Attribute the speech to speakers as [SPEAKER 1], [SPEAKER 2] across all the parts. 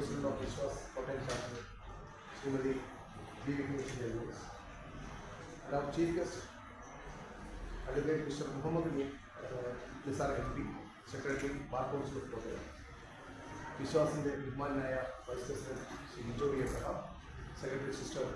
[SPEAKER 1] President of Vishwas Hotel Chapter, Srimati D. Viknesh And our Chief Guest, Advocate Mr. Muhammad Mir, uh, Nisar MP, Secretary, Bar Council of Kottayam. വിശ്വാസിന്റെ ബഹുമാനായ vice president Shri V S Sahab secretary sister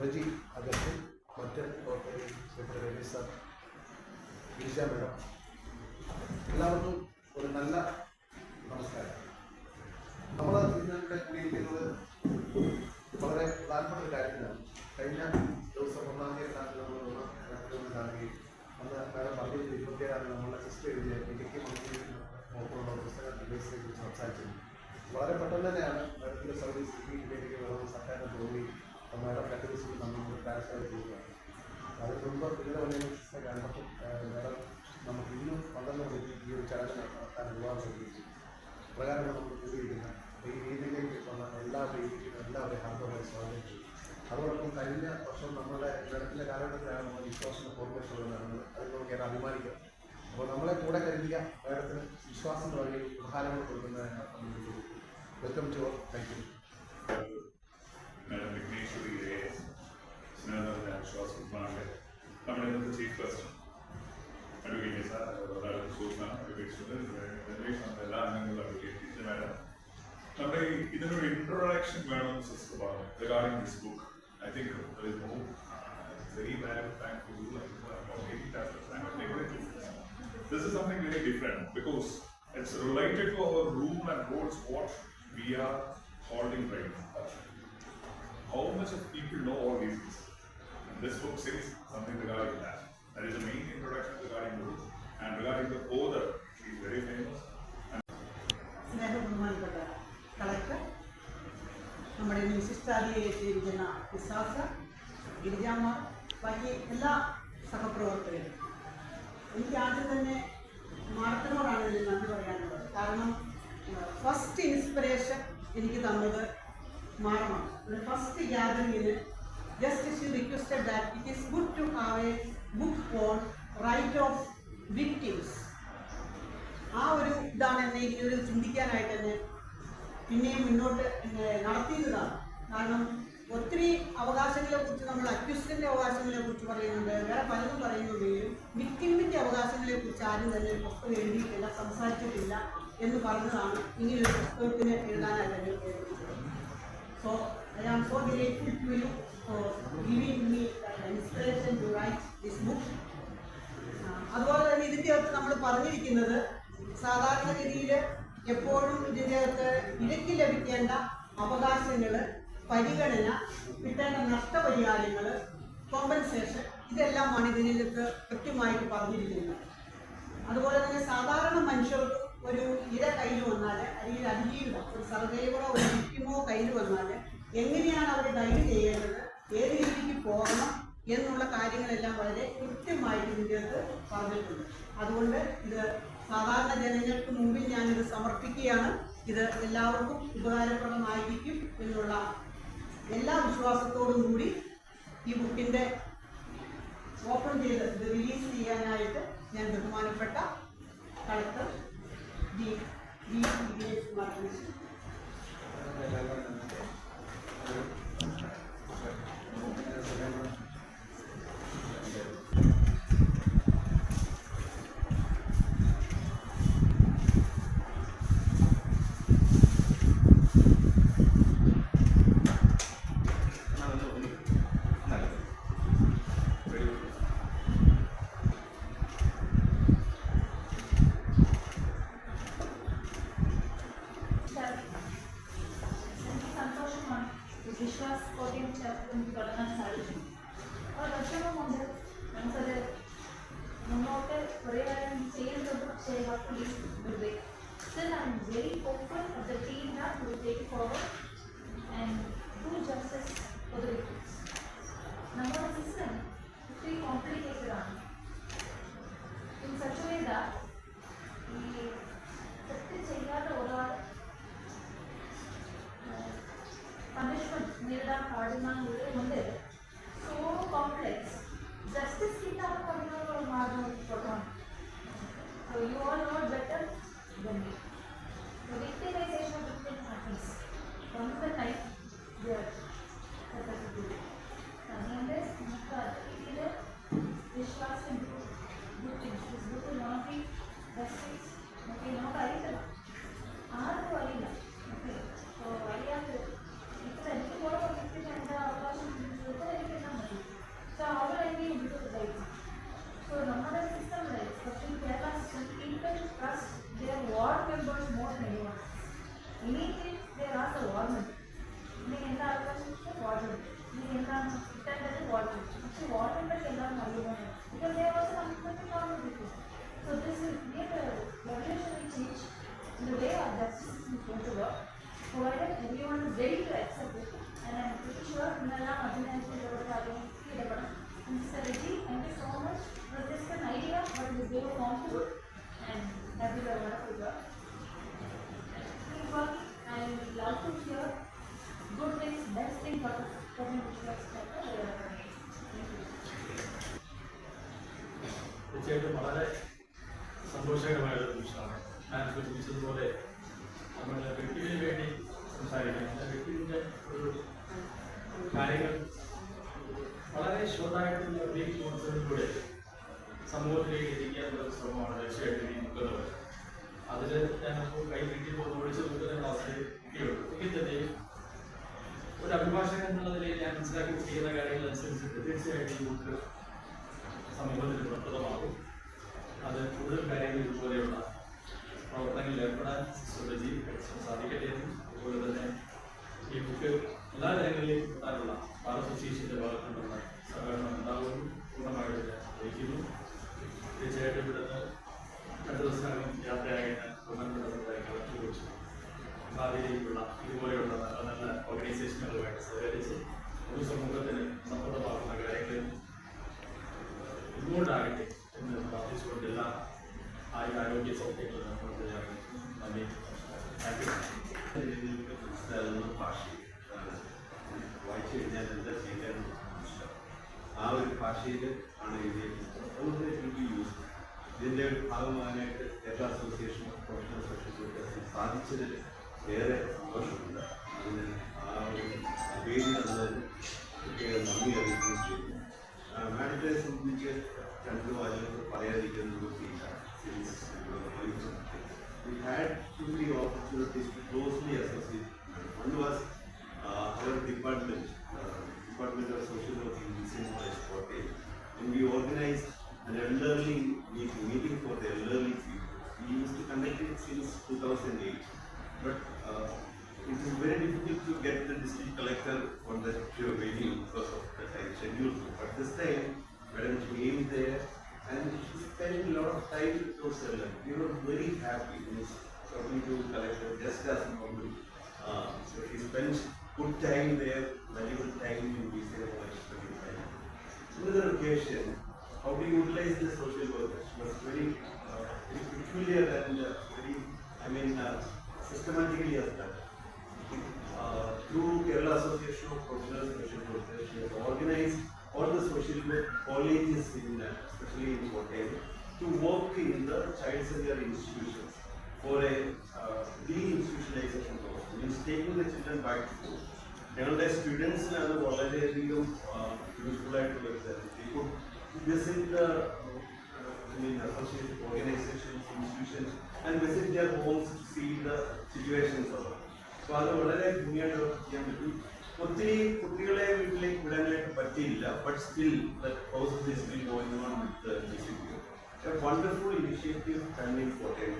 [SPEAKER 1] Reji Augustine മറ്റ് പ്രവർത്തകർ secretary Ramesh sir Girija madam എല്ലാവർക്കും ഒരു നല്ല നമസ്കാരം നമ്മൾ ഇന്ന് ഇവിടെ കൂടിയിരിക്കുന്നത് വളരെ പ്രധാനപ്പെട്ട ഒരു കാര്യത്തിലാണ് കഴിഞ്ഞ ദിവസം ഒന്നാം തീയതി നാട്ടിൽ നമ്മൾ ഒന്ന് രണ്ടുമൂന്ന് കാണുകയും അന്ന് മാഡം പറഞ്ഞത് ഇരുപത്തിയേഴാണ് നമ്മളെ സിസ്റ്റർ എഴുതിയ മികയ്ക്ക് നോക്കുള്ള പുസ്തക ഡിവൈസിനെ കുറിച്ച് സംസാരിച്ചത് വളരെ പെട്ടെന്ന് തന്നെയാണ് മാഡത്തിന്റെ സർവീസ് കിട്ടിയിട്ടില്ലെങ്കിൽ വേണമെന്ന് സർക്കാരിന് തോന്നി മാഡം രണ്ട് ദിവസം നമ്മൾ ട്രാൻസ്ഫർ ചെയ്യുകയാണ് അതിന് മുമ്പ് ഇന്നലെ വന്ന സിസ്റ്റർ കണ്ടപ്പോൾ മാഡം നമുക്ക് ഇന്നും പന്ത്രണ്ട് മണിക്ക് ഈ ഒരു ചടങ്ങ് നടത്താൻ ഒരുപാട് ശ്രദ്ധിച്ചു പ്രകാരം നമ്മൾ കൂടിയിരിക്കുന്ന ഈ രീതിയിലേക്ക് വന്ന എല്ലാ രീതിയിലും എല്ലാവരെയും ഹാർദവമായി സ്വാഗതം ചെയ്തു. അതോടൊപ്പം കഴിഞ്ഞ വർഷം നമ്മുടെ ഗണത്തിലെ കാലഘട്ടത്തിലാണ് നമ്മൾ വിശ്വാസത്തിന് ഫോർമേഷൻ ഉള്ളത്. അതിൽ നമുക്ക് ഏറെ അഭിമാനിക്കാം. അപ്പോൾ നമ്മളെ കൂടെ കരുതിയ വേടത്തിന് വിശ്വാസം വഴി കൊടുക്കുന്നതിന് welcome to thank you
[SPEAKER 2] madam Vigneshwari സ്നേഹനിറഞ്ഞ വിശ്വാസ കുമാറിന്റെ നമ്മുടെ ഇന്നത്തെ ചീഫ് ഗസ്റ്റ് അഡ്വക്കേറ്റ് സാർ ഒരാൾ സൂചന അഡ്വക്കേറ്റ് രമേശ് നമ്മുടെ എല്ലാ അംഗങ്ങളും അഡ്വക്കേറ്റ് ടീച്ചർ മാഡം നമ്മുടെ ഈ ഇതിനൊരു ഇൻട്രൊഡക്ഷൻ വേണമെന്ന് സിസ്റ്റർ പറഞ്ഞു regarding this book I think very value thank to you This is something very different because it's related to our rule and rules what we are holding right now. How much of people know all these things? And this book says something regarding that. That is the main introduction regarding the book. And regarding the author, she is very famous.
[SPEAKER 3] സ്നേഹബഹുമാനപ്പെട്ട collector നമ്മുടെ ഇന്ന് വിശിഷ്ടാതിയായിട്ടിരിക്കുന്ന വിശ്വാസ ഗിരിജാമ്മ ബാക്കി എല്ലാ സഹപ്രവർത്തകരും എനിക്ക് ആദ്യം തന്നെ മാഡത്തിനോടാണ് ഇതിൽ നന്ദി പറയാനുള്ളത് കാരണം ഫസ്റ്റ് ഇൻസ്പിറേഷൻ എനിക്ക് തന്നത് മാറണം. First ഗ്യാതറിങ്ങിന് just she requested that it is good to have a book on right of victims ആ ഒരു ഇതാണ് എന്നെ എനിക്കൊരു ചിന്തിക്കാനായിട്ട് എന്നെ പിന്നെയും മുന്നോട്ട് നടത്തിയതാണ്. കാരണം ഒത്തിരി അവകാശങ്ങളെ കുറിച്ച് നമ്മൾ അക്യൂസ്റ്റിന്റെ അവകാശങ്ങളെ കുറിച്ച് പറയുന്നുണ്ട്. വേറെ പലതും പറയുന്നുണ്ടെങ്കിലും വിക്ടിമിന്റെ അവകാശങ്ങളെ കുറിച്ച് ആരും തന്നെ ഒരു പുസ്തകം എഴുതിയിട്ടില്ല സംസാരിച്ചിട്ടില്ല. എന്ന് പറഞ്ഞതാണ് ഇങ്ങനൊരു പുസ്തകത്തിന് എഴുതാനായിട്ട് so I am so grateful to you for giving me inspiration to write this book അതുപോലെ തന്നെ ഇതിന്റെ അകത്ത് നമ്മൾ പറഞ്ഞിരിക്കുന്നത് സാധാരണഗതിയിൽ എപ്പോഴും ഇതിന്റെ അകത്ത് ഇടയ്ക്ക് ലഭിക്കേണ്ട അവകാശങ്ങൾ പരിഗണന കിട്ടേണ്ട നഷ്ടപരിഹാരങ്ങൾ കോമ്പൻസേഷൻ ഇതെല്ലാമാണ് ഇതിനകത്ത് കൃത്യമായിട്ട് പറഞ്ഞിരിക്കുന്നത്. അതുപോലെ തന്നെ സാധാരണ മനുഷ്യർക്ക് ഒരു ഇര കയ്യിൽ വന്നാൽ അല്ലെങ്കിൽ അതിജീവിതം ഒരു സർവൈവറോ ഒരു വിക്ടിമോ കയ്യിൽ വന്നാൽ എങ്ങനെയാണ് അവർ ഡൈവ് ചെയ്യേണ്ടത് ഏത് രീതിക്ക് പോകണം എന്നുള്ള കാര്യങ്ങളെല്ലാം വളരെ കൃത്യമായിട്ട് ഇതിന്റെ അകത്ത് പറഞ്ഞിട്ടുണ്ട്. അതുകൊണ്ട് ഇത് സാധാരണ ജനങ്ങൾക്ക് മുമ്പിൽ ഞാനിത് സമർപ്പിക്കുകയാണ്. ഇത് എല്ലാവർക്കും ഉപകാരപ്രദമായിരിക്കും എന്നുള്ള എല്ലാ വിശ്വാസത്തോടും കൂടി ഈ ബുക്കിന്റെ ഓപ്പൺ ചെയ്ത് ഇത് റിലീസ് ചെയ്യാനായിട്ട് ഞാൻ ബഹുമാനപ്പെട്ട
[SPEAKER 4] collector G G Vijay Saya pun. Kalau dengar. കാര്യങ്ങൾ
[SPEAKER 5] വളരെ ഷോർട്ടായിട്ടുള്ള ബ്രീഫ് കോൺസെപ്റ്റിലൂടെ സമൂഹത്തിലേക്ക് എത്തിക്കാനുള്ള ശ്രമമാണ് ലക്ഷ്യമായിട്ട് അതിൽ ഞാനിപ്പോൾ കൈ കിട്ടി പോകുന്ന ഒഴിച്ച് നിൽക്കുന്ന അവസ്ഥയിൽ കിട്ടിയുള്ളൂ തന്നെയും ഒരു അഭിഭാഷകൻ എന്നുള്ള ഞാൻ മനസ്സിലാക്കി ചെയ്യുന്ന കാര്യങ്ങൾ അനുസരിച്ചിട്ട് തീർച്ചയായിട്ടും നമുക്ക് സമൂഹത്തിന് ഫലപ്രദമാകും. അത് കൂടുതൽ കാര്യങ്ങൾ ഇതുപോലെയുള്ള പ്രവർത്തനങ്ങളിൽ ഏർപ്പെടാൻ സുരജി സാധിക്കട്ടെ അതുപോലെ തന്നെ ഈ ബുക്ക് എല്ലാ ജനങ്ങളിലേക്കും എത്താനുള്ള ബാർ അസോസിയേഷന്റെ ഭാഗത്തു
[SPEAKER 6] ഭാഷയിൽ ആണ് എഴുതിയിരിക്കുന്നത് അതുകൊണ്ട് എനിക്ക് യൂസ് ഇതിൻ്റെ ഒരു ഭാഗമാകാനായിട്ട് Kerala association of professional social workers സാധിച്ചതിൽ ഏറെ സന്തോഷമുണ്ട് അതിന് ആ ഒരു വേദി തന്നതിന് പ്രത്യേക നന്ദി അറിയിക്കുകയും ചെയ്യുന്നു മാഡത്തെ സംബന്ധിച്ച് രണ്ട് വാചകങ്ങൾ പറയാതിരിക്കുന്ന നിവൃത്തിയില്ല since we had two three opportunities to closely associate. One was uh, our department, uh, Department of Social Work in Decent College, Kottayam. When we organized an elderly meeting, meeting for the elderly people, we used to conduct it since 2008. But uh, it is very difficult to get the district collector on the venue because of the time schedule. But this time, Madam came there and she spent a lot of time those children. We were very happy. We was talking to collector just as normal. Uh, so he spent good time there, valuable time in election time. Another question, how do you utilize the social workers was very, uh, very peculiar and uh, very, I mean, uh, systematically as done. Uh, through Kerala Association of Professional Social Workers, she has organized all the social work colleges in, uh, especially in Kottayam, to work in the child center institutions for a uh, de-institutionalization process, means taking the children back to school ഞങ്ങളുടെ സ്റ്റുഡൻസിന് അത് വളരെയധികം useful ആയിട്ടുള്ള ഒരു കാര്യം They could visit the uh, I mean, associated organizations, institutions, and visit their homes to see the situations of them. അപ്പോൾ അത് വളരെ ഭംഗിയായിട്ട് അവർക്ക് ചെയ്യാൻ പറ്റും ഒത്തിരി കുട്ടികളെ വീട്ടിലേക്ക് വിടാനായിട്ട് പറ്റിയില്ല but still process is bill going on with wonderful initiative cunning Kottayam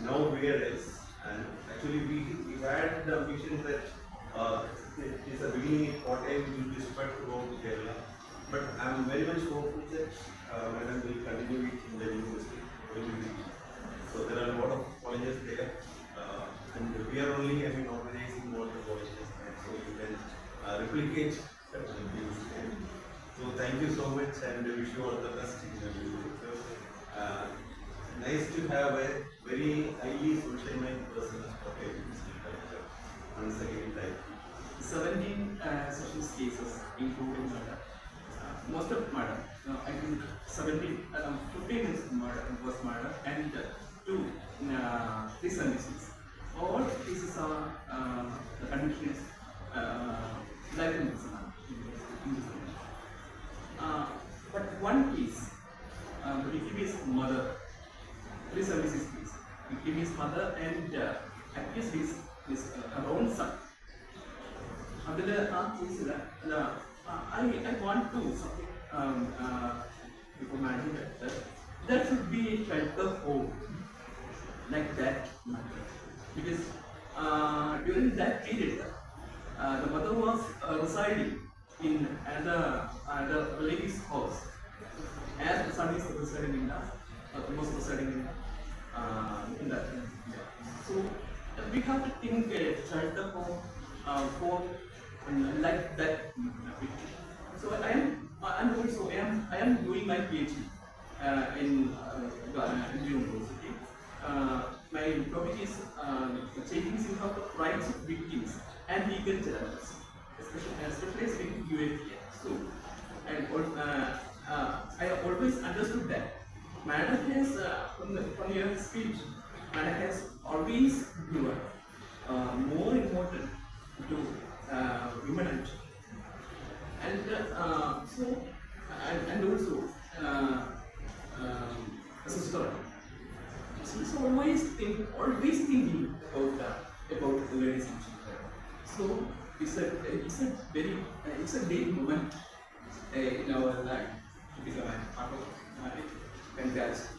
[SPEAKER 6] now realize and actually we, we had the ambition that uh, it is a beginning in Kottayam will be spread throughout Kerala but I'm very much hopeful that uh, Madam will continue it in the university. So there are a lot of colleges there uh, and we are only I mean organizing more the colleges and so you can uh, replicate that views. So thank you so much and wish you all the best in the future. Uh, nice to have a very highly social minded person as Kottayam. Once again, thank you.
[SPEAKER 7] 17 uh, social cases, including murder. Uh, most of murder, no, I think 17, around 15 is murder, was murder, and uh, two uh, prison disease. All cases are uh, the condition is uh, life in prison. Uh, but one case, uh, the mother, prison disease case. Victim mother and uh, accused is, I always understood that Madam has uh, from, the, from your speech, Madam has always given uh, more important
[SPEAKER 3] guys.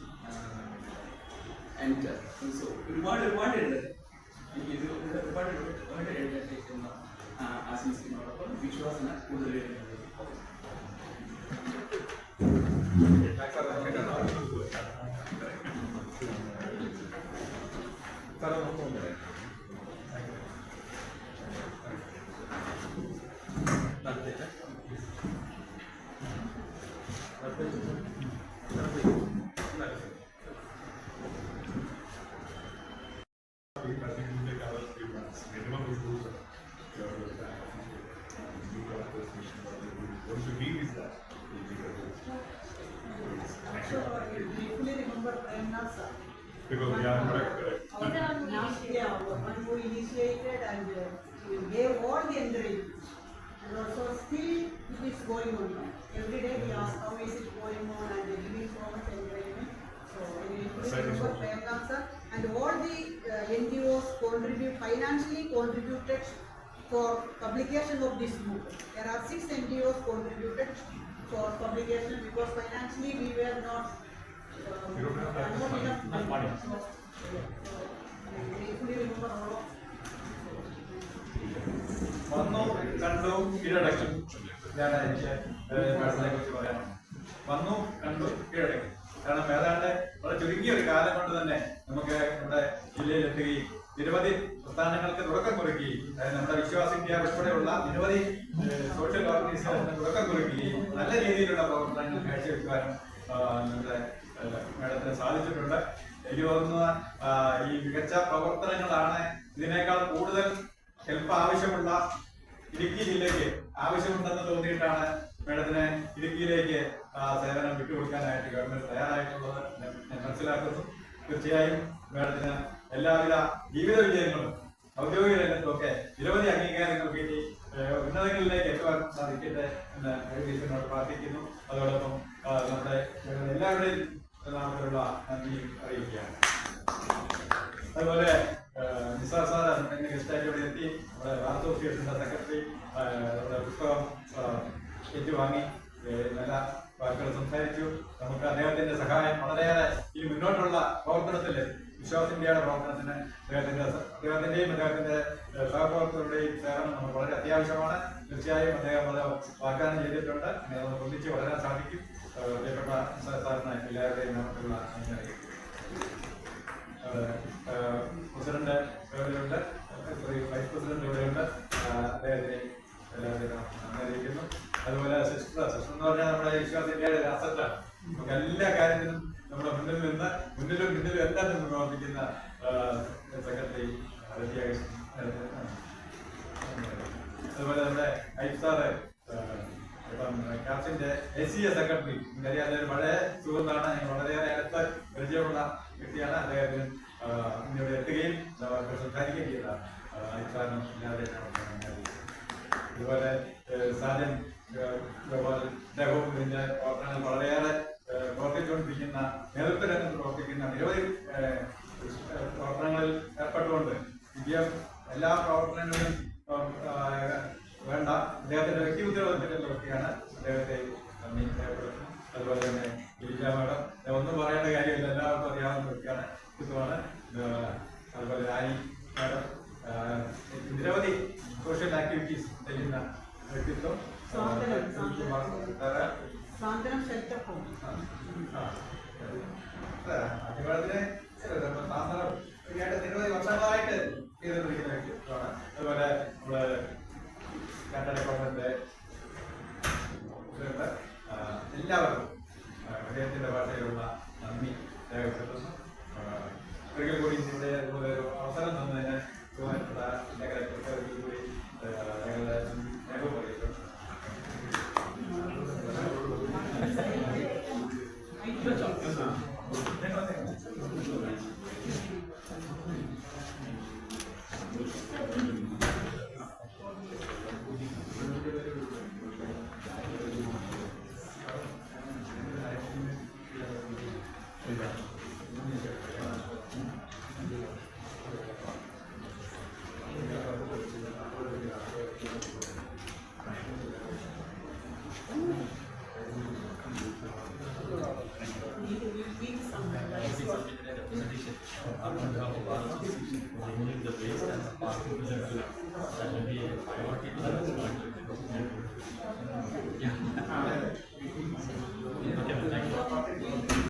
[SPEAKER 2] Because we are
[SPEAKER 3] correct, correct. One who initiated and gave all the encouragement. And also still it is going on. Every day we ask how is it going on and giving so much encouragement. So sir. And all the uh, NGOs contribute, financially contributed for publication of this book. There are six NGOs contributed for publication because financially we were not
[SPEAKER 8] വന്നു കണ്ടു കീഴടക്കി. ഞാൻ എനിക്ക് മാഡത്തിനെ കുറിച്ച് പറയാം. വന്നു കണ്ടു കീഴടക്കി. കാരണം ഏതാണ്ട് വളരെ ചുരുങ്ങിയ ഒരു കാലം കൊണ്ട് തന്നെ നമുക്ക് നമ്മുടെ ജില്ലയിലെത്തുകയും നിരവധി പ്രസ്ഥാനങ്ങൾക്ക് തുടക്കം കുറിക്കുകയും നമ്മുടെ വിശ്വാസ ഇന്ത്യ ഉൾപ്പെടെയുള്ള നിരവധി സോഷ്യൽ ഓർഗനൈസേഷന് തുടക്കം കുറിക്കുകയും നല്ല രീതിയിലുള്ള പ്രവർത്തനങ്ങൾ കാഴ്ചവെക്കുവാനും നമ്മുടെ മാഡത്തിന് സാധിച്ചിട്ടുണ്ട്. എനിക്ക് തോന്നുന്ന ഈ മികച്ച പ്രവർത്തനങ്ങളാണ് ഇതിനേക്കാൾ കൂടുതൽ ഹെൽപ്പ് ആവശ്യമുള്ള ഇടുക്കി ജില്ലയ്ക്ക് ആവശ്യമുണ്ടെന്ന് തോന്നിയിട്ടാണ് മേഡത്തിന് ഇടുക്കിയിലേക്ക് സേവനം വിട്ടുകൊടുക്കാനായിട്ട് ഗവൺമെന്റ് തയ്യാറായിട്ടുള്ളത് ഞാൻ മനസ്സിലാക്കുന്നു. തീർച്ചയായും മേഡത്തിന് എല്ലാവിധ ജീവിത വിജയങ്ങളും ഔദ്യോഗിക രംഗത്തുമൊക്കെ നിരവധി അംഗീകാരങ്ങൾ കിട്ടി ഉന്നതങ്ങളിലേക്ക് എത്തുവാൻ സാധിക്കട്ടെ എന്ന് പ്രാർത്ഥിക്കുന്നു. അതോടൊപ്പം നമ്മുടെ എല്ലാവരുടെയും നാമത്തിലുള്ള നന്ദി അറിയിക്കുകയാണ്. അതുപോലെ നിസാർ സാർ എന്റെ ഗസ്റ്റായിട്ട് ഇവിടെ എത്തി. നമ്മുടെ വാർത്ത ഓഫീസിന്റെ സെക്രട്ടറി നമ്മുടെ പുസ്തകം ഏറ്റുവാങ്ങി നല്ല വാക്കുകൾ സംസാരിച്ചു. നമുക്ക് അദ്ദേഹത്തിന്റെ സഹായം വളരെയേറെ ഈ മുന്നോട്ടുള്ള പ്രവർത്തനത്തിൽ വിശ്വാസ ഇന്ത്യയുടെ പ്രവർത്തനത്തിന് അദ്ദേഹത്തിന്റെ അദ്ദേഹത്തിന്റെയും അദ്ദേഹത്തിന്റെ സഹപ്രവർത്തകരുടെയും സേവനം നമുക്ക് വളരെ അത്യാവശ്യമാണ്. തീർച്ചയായും അദ്ദേഹം അത് വാഗ്ദാനം ചെയ്തിട്ടുണ്ട്. അങ്ങനെ നമുക്ക് ഒന്നിച്ച് വളരാൻ സാധിക്കും. പ്രിയപ്പെട്ട സാറിന് എല്ലാവരുടെയും നമുക്കുള്ള നന്ദി ഏഹ് പ്രസിഡന്റ് ഇവിടെയുണ്ട് സോറി വൈസ് പ്രസിഡന്റ് ഇവിടെയുണ്ട് അദ്ദേഹത്തിന് എല്ലാവരും അറിയിക്കുന്നു അതുപോലെ സിസ്റ്റർ സിസ്റ്റർ എന്ന് പറഞ്ഞാൽ നമ്മുടെ വിശ്വാസ ഇന്ത്യയുടെ ഒരു അസറ്റാണ് നമുക്ക് എല്ലാ കാര്യത്തിനും നമ്മുടെ മുന്നിൽ നിന്ന് മുന്നിലും പിന്നിലും എല്ലാം നിന്ന് പ്രവർത്തിക്കുന്ന സെക്രട്ടറി അതുപോലെ നമ്മുടെ ഐഫ് സാറ് ഏഹ് ഇപ്പം ക്യാപ്റ്റന്റെ എ സെക്രട്ടറി. എനിക്കറിയാം അദ്ദേഹം വളരെ സുഹൃത്താണ്. വളരെയേറെ അടുത്ത പരിചയമുള്ള വ്യക്തിയാണ്. അദ്ദേഹത്തിന് ഇന്നിവിടെ എത്തുകയും സംസാരിക്കുകയും ചെയ്ത ഏഹ് സാജൻ ഏഹ് ഗോപാൽ അദ്ദേഹവും ഇതിന്റെ പ്രവർത്തനങ്ങൾ വളരെയേറെ പ്രവർത്തിച്ചുകൊണ്ടിരിക്കുന്ന നേതൃത്വ രംഗത്ത് പ്രവർത്തിക്കുന്ന നിരവധി പ്രവർത്തനങ്ങളിൽ ഏർപ്പെട്ടുകൊണ്ട് വിജയം എല്ലാ പ്രവർത്തനങ്ങളിലും വേണ്ട. അദ്ദേഹത്തിന്റെ വ്യക്തി ഉത്തരവാദിത്തത്തിന്റെ വ്യക്തിയാണ് അദ്ദേഹത്തെ നന്ദി രേഖപ്പെടുത്തുന്നു. അതുപോലെ തന്നെ ഗിരിജ മാഡം ഒന്നും പറയേണ്ട കാര്യമില്ല. എല്ലാവർക്കും അറിയാവുന്ന വ്യക്തിയാണ്. വ്യക്തിത്വമാണ് അതുപോലെ ആനി മാഡം നിരവധി സോഷ്യൽ ആക്ടിവിറ്റീസ് ചെയ്യുന്ന വ്യക്തിത്വം.
[SPEAKER 3] അതുപോലെ
[SPEAKER 8] ഏഹ്
[SPEAKER 3] സ്വാതന്ത്ര്യം.
[SPEAKER 8] വേറെ?
[SPEAKER 3] സാന്ത്വനം ഷെൽട്ടർ ഹോം
[SPEAKER 8] അഭിപ്രായത്തിന് സാധനം നിരവധി വർഷങ്ങളായിട്ട്
[SPEAKER 5] കട്ടട കോൺഗ്രസിന്റെ എല്ലാവർക്കും അദ്ദേഹത്തിന്റെ ഭാഷയിൽ